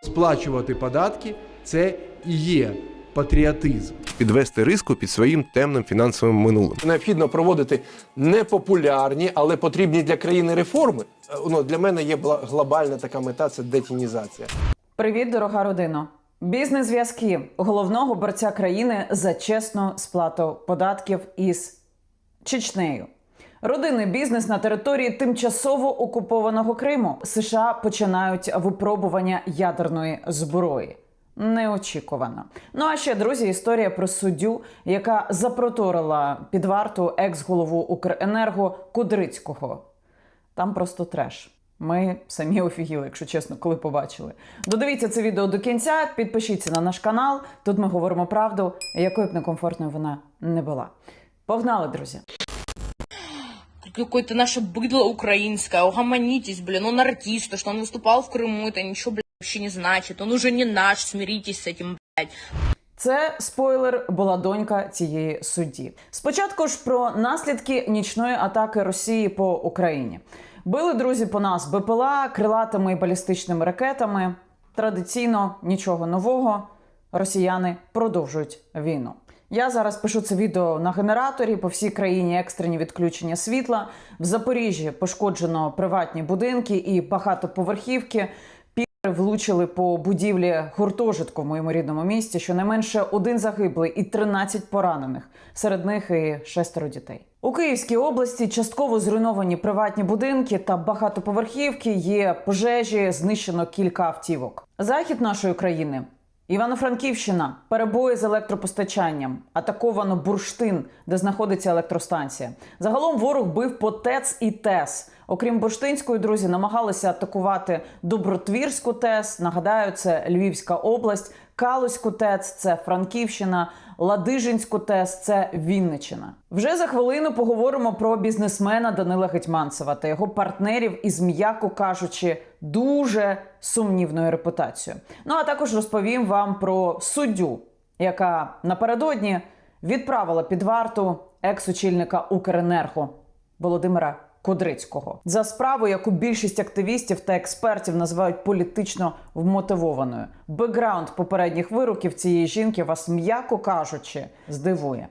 Сплачувати податки це і є патріотизм. підвести риску під своїм темним фінансовим минулим. Необхідно проводити непопулярні, але потрібні для країни реформи. Е, Ну, для мене є глобальна така мета це детінізація. Привіт, дорога родино! Бізнес-зв'язки головного борця країни за чесну сплату податків із Чечнею. Родинний бізнес на території тимчасово окупованого Криму США починають випробування ядерної зброї. Неочікувано. Ну а ще друзі, історія про суддю, яка запроторила під варту екс-голову Укренерго Кудрицького. Там просто треш. Ми самі офігіли, якщо чесно, коли побачили. Додивіться це відео до кінця, підпишіться на наш канал. Тут ми говоримо правду, якою б некомфортною вона не була. Погнали, друзі! какое-то наше быдло украинское. Угомонитесь, блин, он артист, то, что он выступал в Крыму, это ничего, блядь, вообще не значит. Он уже не наш, смиритесь с этим, блядь. Це спойлер була донька цієї судді. Спочатку ж про наслідки нічної атаки Росії по Україні. Били друзі по нас БПЛА, крилатими і балістичними ракетами. Традиційно нічого нового. Росіяни продовжують війну. Я зараз пишу це відео на генераторі по всій країні екстрені відключення світла. В Запоріжжі пошкоджено приватні будинки і багатоповерхівки. Піри влучили по будівлі гуртожитку в моєму рідному місті. Щонайменше один загиблий і 13 поранених. Серед них і шестеро дітей. У Київській області частково зруйновані приватні будинки та багатоповерхівки. Є пожежі, знищено кілька автівок. Захід нашої країни. Івано-Франківщина перебої з електропостачанням, атаковано бурштин, де знаходиться електростанція. Загалом ворог бив по ТЕЦ і ТЕС. Окрім бурштинської, друзі, намагалися атакувати Добротвірську ТЕС. Нагадаю, це Львівська область, Калузьку ТЕЦ, це Франківщина, Ладижинську ТЕС, це Вінниччина. Вже за хвилину поговоримо про бізнесмена Данила Гетьманцева та його партнерів із, м'яко кажучи, дуже сумнівною репутацією. Ну а також розповім вам про суддю, яка напередодні відправила під варту екс-очільника Укренерго Володимира Кудрицького за справу, яку більшість активістів та експертів називають політично вмотивованою. Бекграунд попередніх вироків цієї жінки вас, м'яко кажучи, здивує.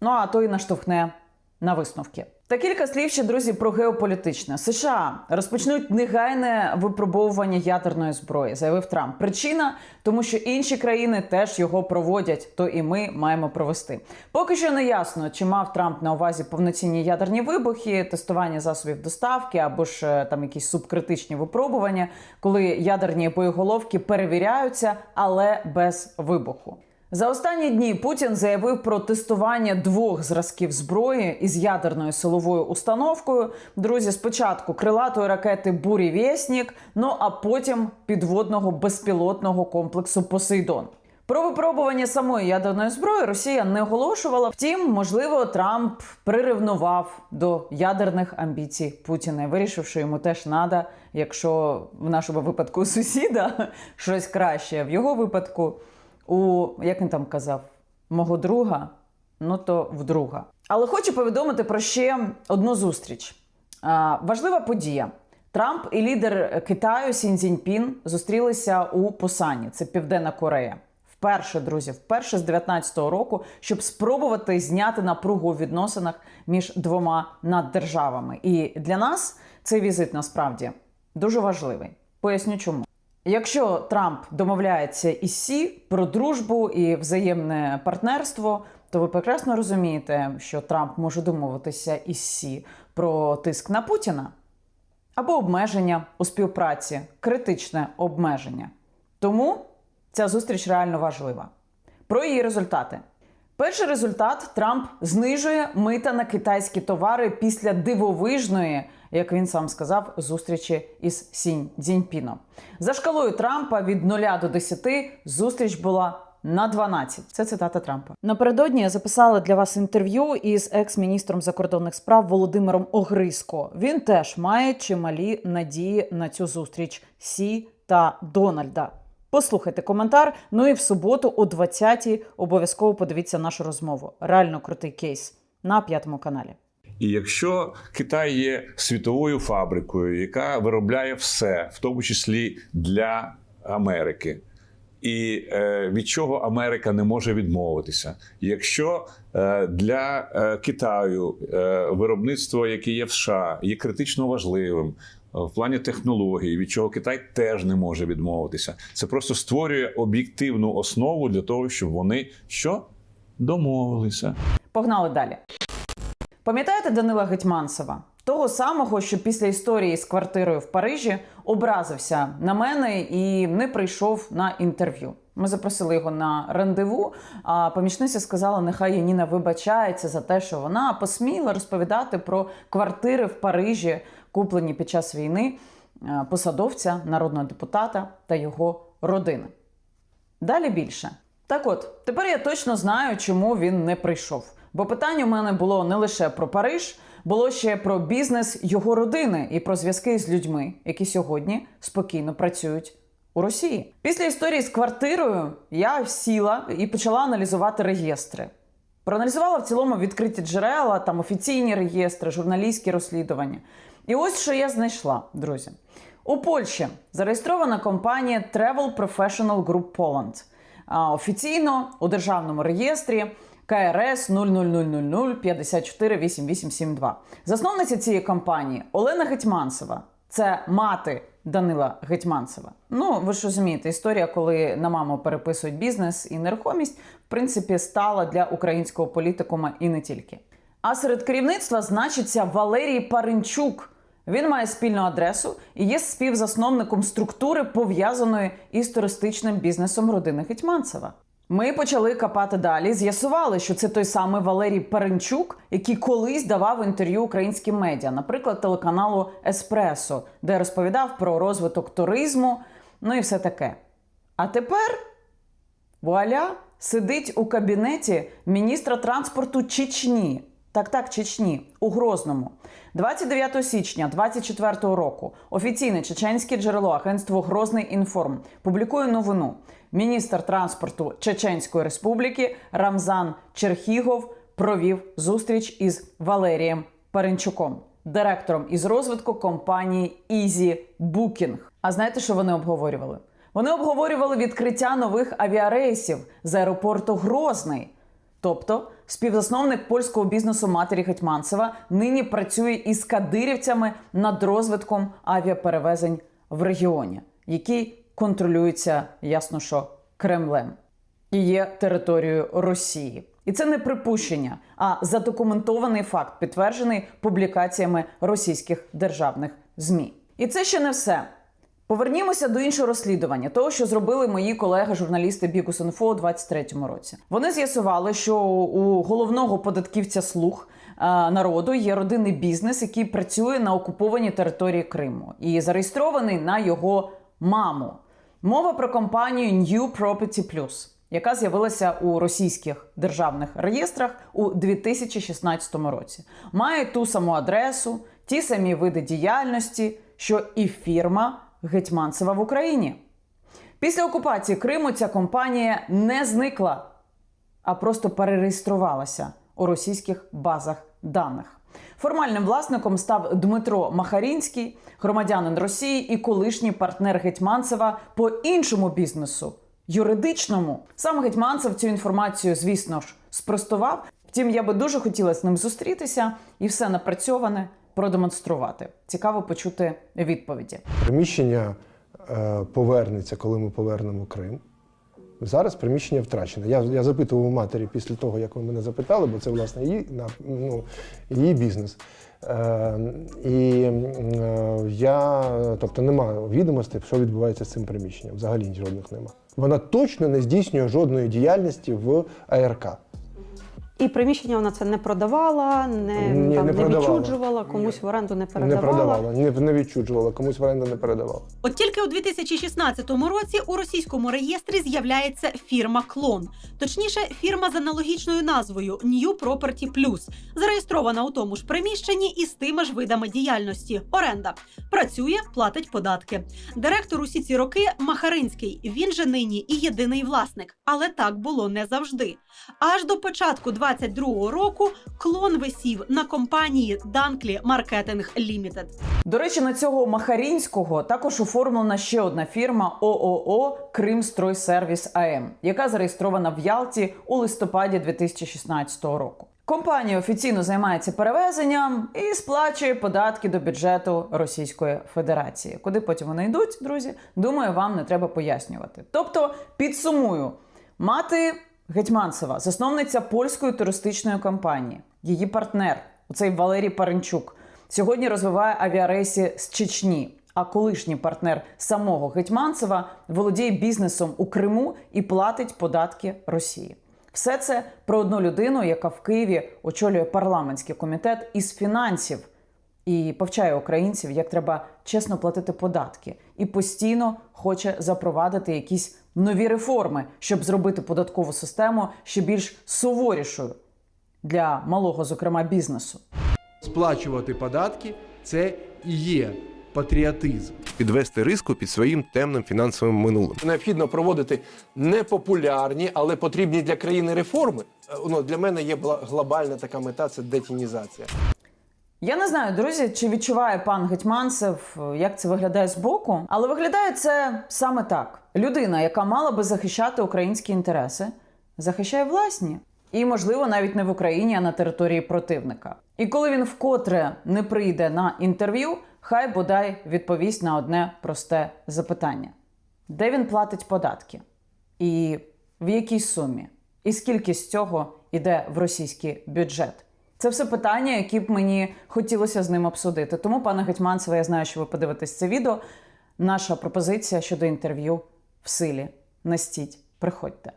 Ну а то й наштовхне на висновки. Та кілька слів ще друзі про геополітичне. США розпочнуть негайне випробовування ядерної зброї, заявив Трамп. Причина тому, що інші країни теж його проводять, то і ми маємо провести. Поки що не ясно, чи мав Трамп на увазі повноцінні ядерні вибухи, тестування засобів доставки або ж е, там якісь субкритичні випробування, коли ядерні боєголовки перевіряються, але без вибуху. За останні дні Путін заявив про тестування двох зразків зброї із ядерною силовою установкою. Друзі, спочатку крилатої ракети Бурі Вєснік, ну а потім підводного безпілотного комплексу Посейдон. Про випробування самої ядерної зброї Росія не оголошувала. Втім, можливо, Трамп приревнував до ядерних амбіцій Путіна, і вирішив, що йому теж треба, якщо в нашому випадку сусіда щось краще, в його випадку у як він там казав, мого друга, ну то вдруга. Але хочу повідомити про ще одну зустріч. А, важлива подія. Трамп і лідер Китаю Сін Цзіньпін зустрілися у Пусані. Це Південна Корея. Вперше, друзі, вперше з 19-го року, щоб спробувати зняти напругу у відносинах між двома наддержавами. І для нас цей візит насправді дуже важливий. Поясню чому. Якщо Трамп домовляється із Сі про дружбу і взаємне партнерство, то ви прекрасно розумієте, що Трамп може домовитися із Сі про тиск на Путіна або обмеження у співпраці, критичне обмеження. Тому ця зустріч реально важлива. Про її результати. Перший результат Трамп знижує мита на китайські товари після дивовижної, як він сам сказав, зустрічі із Сінь Цзіньпіном. За шкалою Трампа від 0 до 10 зустріч була на 12. Це цитата Трампа. Напередодні я записала для вас інтерв'ю із екс-міністром закордонних справ Володимиром Огриско. Він теж має чималі надії на цю зустріч Сі та Дональда. Послухайте коментар. Ну і в суботу о 20-й обов'язково подивіться нашу розмову. Реально крутий кейс на п'ятому каналі. І якщо Китай є світовою фабрикою, яка виробляє все, в тому числі для Америки. І е, від чого Америка не може відмовитися. Якщо е, для е, Китаю виробництво, яке є в США, є критично важливим в плані технологій, від чого Китай теж не може відмовитися, це просто створює об'єктивну основу для того, щоб вони що домовилися. Погнали далі. Пам'ятаєте Данила Гетьманцева? Того самого, що після історії з квартирою в Парижі образився на мене і не прийшов на інтерв'ю. Ми запросили його на рандеву. А помічниця сказала, нехай Яніна вибачається за те, що вона посміла розповідати про квартири в Парижі, куплені під час війни е, посадовця, народного депутата та його родини. Далі більше. Так от, тепер я точно знаю, чому він не прийшов. Бо питання у мене було не лише про Париж, було ще про бізнес його родини і про зв'язки з людьми, які сьогодні спокійно працюють у Росії. Після історії з квартирою я сіла і почала аналізувати реєстри. Проаналізувала в цілому відкриті джерела, там офіційні реєстри, журналістські розслідування. І ось що я знайшла, друзі. У Польщі зареєстрована компанія Travel Professional Group Poland. А офіційно у державному реєстрі КРС 00005488872. Засновниця цієї компанії Олена Гетьманцева. Це мати Данила Гетьманцева. Ну, ви ж розумієте, історія, коли на маму переписують бізнес і нерухомість, в принципі, стала для українського політикума і не тільки. А серед керівництва значиться Валерій Паринчук. Він має спільну адресу і є співзасновником структури, пов'язаної із туристичним бізнесом родини Гетьманцева. Ми почали копати далі. З'ясували, що це той самий Валерій Паренчук, який колись давав інтерв'ю українським медіа, наприклад, телеканалу Еспресо, де розповідав про розвиток туризму, ну і все таке. А тепер вуаля сидить у кабінеті міністра транспорту Чечні. Так, так, Чечні у Грозному. 29 січня 24 року офіційне чеченське джерело агентство Грозний інформ публікує новину. Міністр транспорту Чеченської Республіки Рамзан Черхігов провів зустріч із Валерієм Паренчуком, директором із розвитку компанії Easy Booking. А знаєте, що вони обговорювали? Вони обговорювали відкриття нових авіарейсів з аеропорту Грозний. Тобто співзасновник польського бізнесу матері Гетьманцева нині працює із кадирівцями над розвитком авіаперевезень в регіоні, який контролюється, ясно, що Кремлем і є територією Росії. І це не припущення, а задокументований факт, підтверджений публікаціями російських державних змі. І це ще не все. Повернімося до іншого розслідування, того, що зробили мої колеги-журналісти Бікус.Інфо у 23-му році. Вони з'ясували, що у головного податківця слуг е, народу є родинний бізнес, який працює на окупованій території Криму і зареєстрований на його маму. Мова про компанію New Property Plus, яка з'явилася у російських державних реєстрах у 2016 році. Має ту саму адресу, ті самі види діяльності, що і фірма Гетьманцева в Україні. Після окупації Криму ця компанія не зникла, а просто перереєструвалася у російських базах даних. Формальним власником став Дмитро Махарінський, громадянин Росії і колишній партнер Гетьманцева по іншому бізнесу юридичному. Сам Гетьманцев цю інформацію, звісно ж, спростував. Втім, я би дуже хотіла з ним зустрітися і все напрацьоване продемонструвати. Цікаво почути відповіді. Приміщення е, повернеться, коли ми повернемо Крим. Зараз приміщення втрачене. Я, я запитував у матері після того, як ви мене запитали, бо це власне її, ну, її бізнес. Е, і е, я, тобто, немає відомостей, що відбувається з цим приміщенням. Взагалі жодних нема. Вона точно не здійснює жодної діяльності в АРК. І приміщення вона це не продавала, не, Ні, там, не не, продавала. відчуджувала, комусь в оренду не Не передавала. продавала, не, не відчуджувала, комусь в оренду не передавала. От тільки у 2016 році у російському реєстрі з'являється фірма Клон, точніше, фірма з аналогічною назвою New Property Plus, зареєстрована у тому ж приміщенні і з тими ж видами діяльності. Оренда працює, платить податки. Директор усі ці роки Махаринський. Він же нині і єдиний власник, але так було не завжди. Аж до початку 2022 року клон висів на компанії Dunkley Marketing Limited. До речі, на цього Махарінського також оформлена ще одна фірма ООО Кримстройсервіс АМ, яка зареєстрована в Ялті у листопаді 2016 року. Компанія офіційно займається перевезенням і сплачує податки до бюджету Російської Федерації. Куди потім вони йдуть, друзі? Думаю, вам не треба пояснювати. Тобто, підсумую, мати Гетьманцева, засновниця польської туристичної компанії, її партнер, оцей Валерій Паренчук, сьогодні розвиває авіарейси з Чечні. А колишній партнер самого Гетьманцева володіє бізнесом у Криму і платить податки Росії. Все це про одну людину, яка в Києві очолює парламентський комітет із фінансів і повчає українців, як треба чесно платити податки, і постійно хоче запровадити якісь нові реформи, щоб зробити податкову систему ще більш суворішою для малого, зокрема, бізнесу. Сплачувати податки це і є патріотизм. Підвести риску під своїм темним фінансовим минулим. Необхідно проводити непопулярні, але потрібні для країни реформи. Е, Ну, для мене є глобальна така мета це детінізація. Я не знаю, друзі, чи відчуває пан Гетьманцев, як це виглядає збоку, але виглядає це саме так: людина, яка мала би захищати українські інтереси, захищає власні. І, можливо, навіть не в Україні, а на території противника. І коли він вкотре не прийде на інтерв'ю, хай бодай відповість на одне просте запитання: де він платить податки? І в якій сумі? І скільки з цього йде в російський бюджет? Це все питання, які б мені хотілося з ним обсудити. Тому, пане Гетьманцеве, я знаю, що ви подивитесь це відео. Наша пропозиція щодо інтерв'ю в силі. Настіть, приходьте.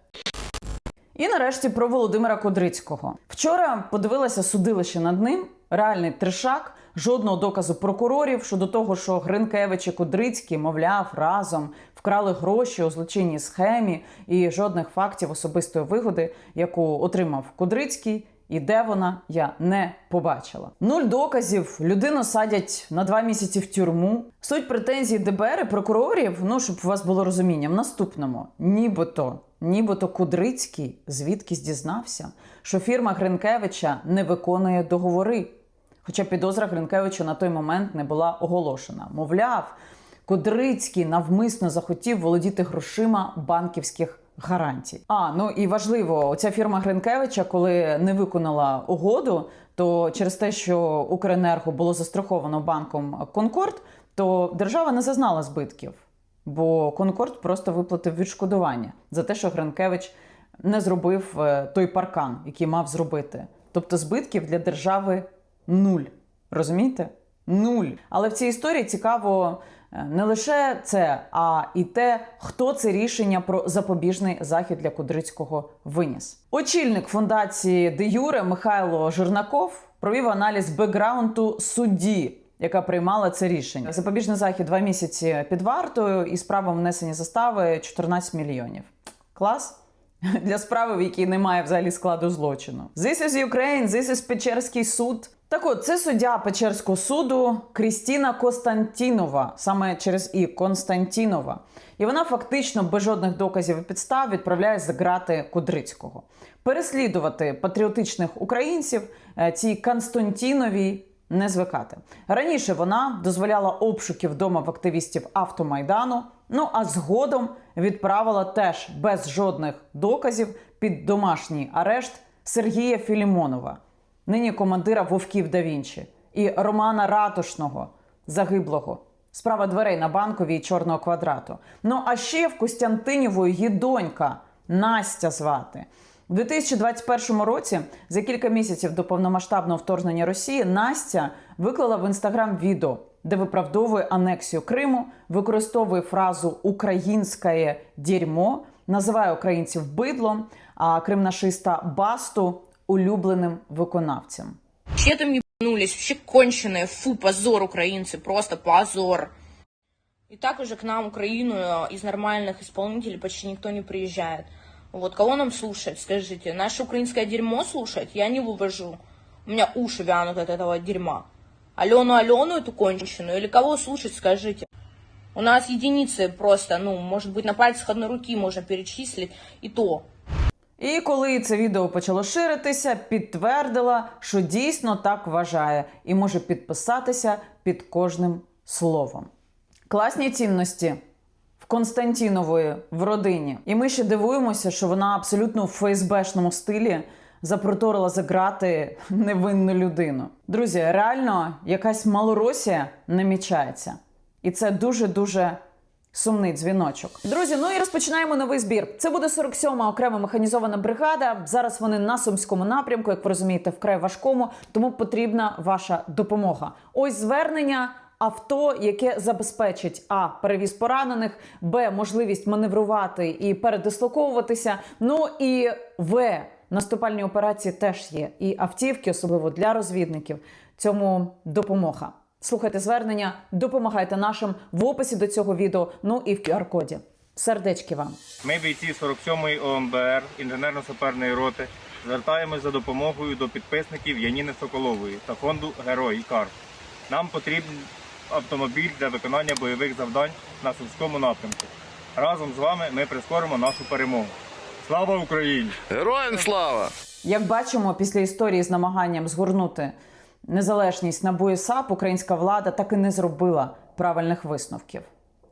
І нарешті про Володимира Кудрицького. Вчора подивилася судилище над ним. Реальний трешак, жодного доказу прокурорів щодо того, що Гринкевич і Кудрицький, мовляв, разом вкрали гроші у злочинній схемі і жодних фактів особистої вигоди, яку отримав Кудрицький. І де вона, я не побачила. Нуль доказів, людину садять на два місяці в тюрму. Суть претензій ДБР і прокурорів, ну щоб у вас було розуміння, в наступному, нібито, нібито Кудрицький звідкись дізнався, що фірма Гринкевича не виконує договори. Хоча підозра Гринкевича на той момент не була оголошена. Мовляв, Кудрицький навмисно захотів володіти грошима банківських гарантій. А ну і важливо, оця фірма Гринкевича, коли не виконала угоду, то через те, що Укренерго було застраховано банком Конкорд, то держава не зазнала збитків, бо Конкорд просто виплатив відшкодування за те, що Гринкевич не зробив е, той паркан, який мав зробити. Тобто збитків для держави нуль. Розумієте? Нуль. Але в цій історії цікаво не лише це, а і те, хто це рішення про запобіжний захід для Кудрицького виніс. Очільник фундації Де Юре Михайло Жирнаков провів аналіз бекграунду судді. Яка приймала це рішення? Запобіжний захід два місяці під вартою і з правом внесення застави 14 мільйонів. Клас для справи, в якій немає взагалі складу злочину. This is Ukraine, this is Печерський суд. Так от, це суддя Печерського суду Крістіна Костантінова, саме через і Константінова. І вона фактично без жодних доказів і підстав відправляє за грати Кудрицького. Переслідувати патріотичних українців е, цій Константіновій не звикати. Раніше вона дозволяла обшуки вдома в активістів автомайдану. Ну а згодом відправила теж без жодних доказів під домашній арешт Сергія Філімонова, нині командира Вовків да Вінчі, і Романа Ратушного, загиблого. Справа дверей на банковій чорного квадрату. Ну а ще в Костянтинівої її донька Настя звати. У 2021 році, за кілька місяців до повномасштабного вторгнення Росії, Настя виклала в інстаграм відео, де виправдовує анексію Криму, використовує фразу Українське дерьмо, називає українців бидлом, а кримнашиста Басту улюбленим виконавцем. Вообще там ебанулись, вообще конченые, фу, позор украинцы, просто позор. И так уже к нам, Украину, э, из нормальных исполнителей почти никто не приезжает. Вот, кого нам слушать, скажите? Наше украинское дерьмо слушать? Я не вывожу. У меня уши вянут от этого дерьма. Алену Алену эту конченую или кого слушать, скажите? У нас единицы просто, ну, может быть, на пальцах одной руки можно перечислить, и то. І коли це відео почало ширитися, підтвердила, що дійсно так вважає і може підписатися під кожним словом. Класні цінності в Константінової в родині. І ми ще дивуємося, що вона абсолютно в ФСБшному стилі запроторила за грати невинну людину. Друзі, реально якась малоросія намічається. І це дуже дуже сумний дзвіночок. Друзі, ну і розпочинаємо новий збір. Це буде 47-ма окрема механізована бригада. Зараз вони на сумському напрямку, як ви розумієте, вкрай важкому, тому потрібна ваша допомога. Ось звернення. Авто, яке забезпечить а перевіз поранених, б можливість маневрувати і передислоковуватися. Ну і в наступальні операції теж є. І автівки, особливо для розвідників, цьому допомога. Слухайте звернення, допомагайте нашим в описі до цього відео, ну і в QR-коді. Сердечки вам. Ми, бійці 47-ї ОМБР інженерно-саперної роти, звертаємось за допомогою до підписників Яніни Соколової та фонду Герой Кар. Нам потрібен автомобіль для виконання бойових завдань на Сумському напрямку. Разом з вами ми прискоримо нашу перемогу. Слава Україні! Героям слава! Як бачимо, після історії з намаганням згорнути незалежність на і САП, українська влада так і не зробила правильних висновків.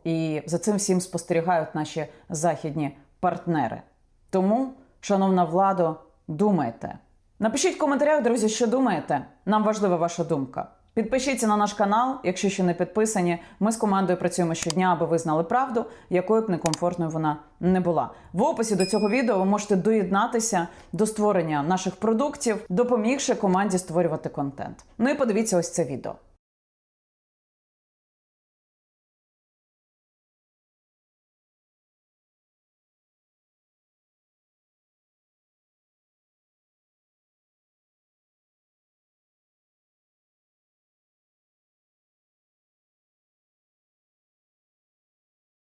І за цим всім спостерігають наші західні партнери. Тому, шановна влада, думайте. Напишіть в коментарях, друзі, що думаєте. Нам важлива ваша думка. Підпишіться на наш канал, якщо ще не підписані. Ми з командою працюємо щодня, аби ви знали правду, якою б некомфортною вона не була. В описі до цього відео ви можете доєднатися до створення наших продуктів, допомігши команді створювати контент. Ну і подивіться ось це відео.